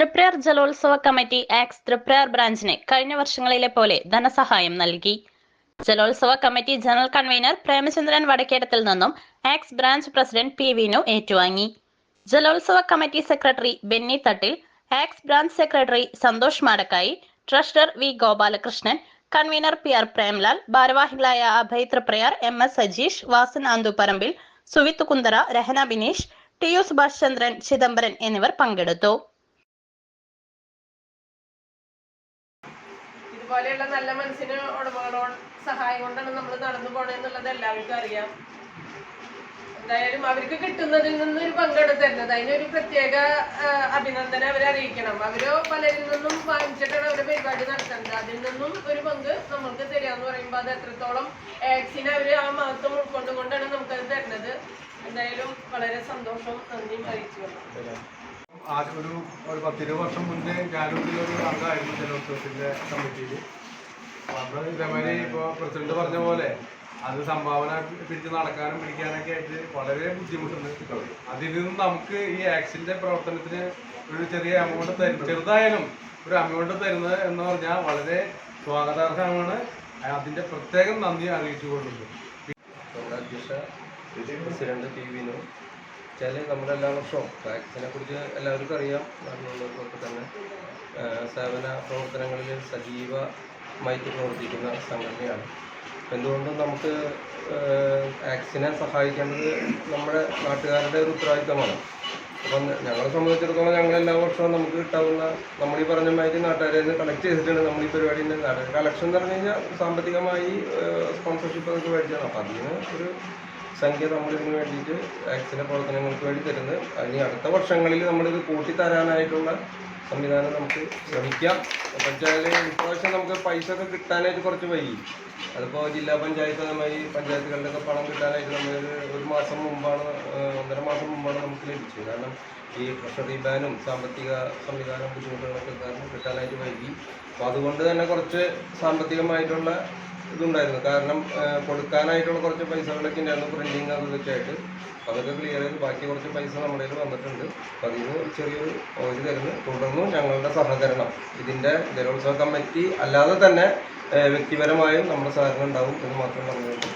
തൃപ്രയാർ ജലോത്സവ committee ax Triprayar ബ്രാഞ്ചിന് കഴിഞ്ഞ വർഷങ്ങളിലെ പോലെ ധനസഹായം നൽകി. ജലോത്സവ committee general convener Premachandran Vadakkedathil നിന്നും ax branch president P Vinu ഏറ്റുവാങ്ങി. ജലോത്സവ committee secretary Benny Thattil ax branch secretary Santhosh Madakkayi treasurer V Gopalakrishnan convener P R Premlal ഭാരവാഹികളായ Abhay Thriprayar M S Sajeesh Vasan Anthuparambil Suvith Kunthara Rahana Bineesh T U Subhash Chandran Chidambaran എന്നിവർ പങ്കെടുത്തു. ഇതുപോലെയുള്ള നല്ല മനസ്സിന് ഉടമകളോട് സഹായം കൊണ്ടാണ് നമ്മൾ നടന്നു പോണെന്നുള്ളത് എല്ലാവർക്കും അറിയാം. എന്തായാലും അവർക്ക് കിട്ടുന്നതിൽ നിന്ന് ഒരു പങ്കെടുത്തരുന്നത്. അതിനൊരു പ്രത്യേക അഭിനന്ദനം അവരെ അറിയിക്കണം. അവരോ പലരിൽ നിന്നും വാങ്ങിച്ചിട്ടാണ് അവരുടെ പരിപാടി നടത്തുന്നത്. അതിൽ നിന്നും ഒരു പങ്ക് നമ്മൾക്ക് തരികയെന്ന് പറയുമ്പോൾ അത് എത്രത്തോളം ആക്സിനെ അവർ ആ മഹത്വം ഉൾക്കൊണ്ടുകൊണ്ടാണ് നമുക്കത് തരുന്നത്. എന്തായാലും വളരെ സന്തോഷം. നന്ദിയും അറിയിച്ചു ഒരു ഒരു പത്തിരുപത് വർഷം മുന്നേ ഞാനും ഇതിലൊരു അംഗമായിരുന്നു ജലോത്സവത്തിന്റെ കമ്മിറ്റിയിൽ. അപ്പൊ ഇതേമാതിരി ഇപ്പോൾ പ്രസിഡന്റ് പറഞ്ഞ പോലെ അത് സംഭാവന പിടിച്ച് നടക്കാനും പിടിക്കാനൊക്കെ ആയിട്ട് വളരെ ബുദ്ധിമുട്ടുണ്ട്. അതിൽ നിന്ന് നമുക്ക് ഈ ആക്സിന്റെ പ്രവർത്തനത്തിന് ഒരു ചെറിയ എമൗണ്ട് തരും ചെറുതായാലും ഒരു എമൗണ്ട് തരുന്നത് എന്ന് പറഞ്ഞാൽ വളരെ സ്വാഗതാർഹമാണ്. അതിന്റെ പ്രത്യേകം നന്ദി അറിയിച്ചുകൊള്ളുന്നു. പ്രസിഡന്റ് ടി വിനു വെച്ചാൽ നമ്മുടെ എല്ലാ വർഷവും വാക്സിനെ കുറിച്ച് എല്ലാവർക്കും അറിയാം. നാട്ടിലുള്ളവർക്കൊക്കെ തന്നെ സേവന പ്രവർത്തനങ്ങളിൽ സജീവമായിട്ട് പ്രവർത്തിക്കുന്ന സംഘടനയാണ്. എന്തുകൊണ്ടും നമുക്ക് ആക്സിനെ സഹായിക്കേണ്ടത് നമ്മുടെ നാട്ടുകാരുടെ ഒരു ഉത്തരവാദിത്തമാണ്. അപ്പം ഞങ്ങളെ സംബന്ധിച്ചിടത്തോളം ഞങ്ങൾ എല്ലാ വർഷവും നമുക്ക് കിട്ടാവുന്ന നമ്മൾ ഈ പറഞ്ഞ മാതിരി നാട്ടുകാരെ നിന്ന് കളക്ട് ചെയ്തിട്ടുണ്ട്. നമ്മൾ ഈ പരിപാടിന്റെ കളക്ഷൻ എന്ന് പറഞ്ഞു കഴിഞ്ഞാൽ സാമ്പത്തികമായി സ്പോൺസർഷിപ്പ് ഒക്കെ മേടിച്ചാണ് അപ്പം അതിന് ഒരു സംഖ്യ നമ്മൾ ഇതിന് വേണ്ടിയിട്ട് വാക്സിന്റെ പ്രവർത്തനങ്ങൾക്ക് വേണ്ടി തരുന്നത്. അതിന് അടുത്ത വർഷങ്ങളിൽ നമ്മളിത് കൂട്ടി തരാനായിട്ടുള്ള സംവിധാനം നമുക്ക് ശ്രമിക്കാം. പക്ഷേ ഇപ്രാവശ്യം നമുക്ക് പൈസ ഒക്കെ കിട്ടാനായിട്ട് കുറച്ച് വൈകി. അതിപ്പോൾ ജില്ലാ പഞ്ചായത്ത് അതുമായി പഞ്ചായത്തുകളിലൊക്കെ പണം കിട്ടാനായിട്ട് നമ്മൾ ഒരു മാസം മുമ്പാണ് ഒന്നര മാസം മുമ്പാണ് നമുക്ക് ലഭിച്ചത്. കാരണം ഈ ട്രഷറി ബാനും സാമ്പത്തിക സംവിധാനം ബുദ്ധിമുട്ടുകളൊക്കെ കാരണം കിട്ടാനായിട്ട് വൈകി. അപ്പോൾ അതുകൊണ്ട് തന്നെ കുറച്ച് സാമ്പത്തികമായിട്ടുള്ള ഇതുണ്ടായിരുന്നു. കാരണം കൊടുക്കാനായിട്ടുള്ള കുറച്ച് പൈസകളൊക്കെ ഉണ്ടായിരുന്നു പ്രിന്റിങ് അത് ഇതൊക്കെ ആയിട്ട് അതൊക്കെ ക്ലിയർ ചെയ്ത് ബാക്കി കുറച്ച് പൈസ നമ്മുടെ കയ്യിൽ വന്നിട്ടുണ്ട്. ഒരു ചെറിയൊരു ഓര് തരുന്നു. തുടർന്നും ഞങ്ങളുടെ സഹകരണം ഇതിന്റെ ജലോത്സവ കമ്മിറ്റി അല്ലാതെ തന്നെ വ്യക്തിപരമായും നമ്മുടെ സഹകരണം ഉണ്ടാവും എന്ന് മാത്രം പറഞ്ഞുകൊണ്ട്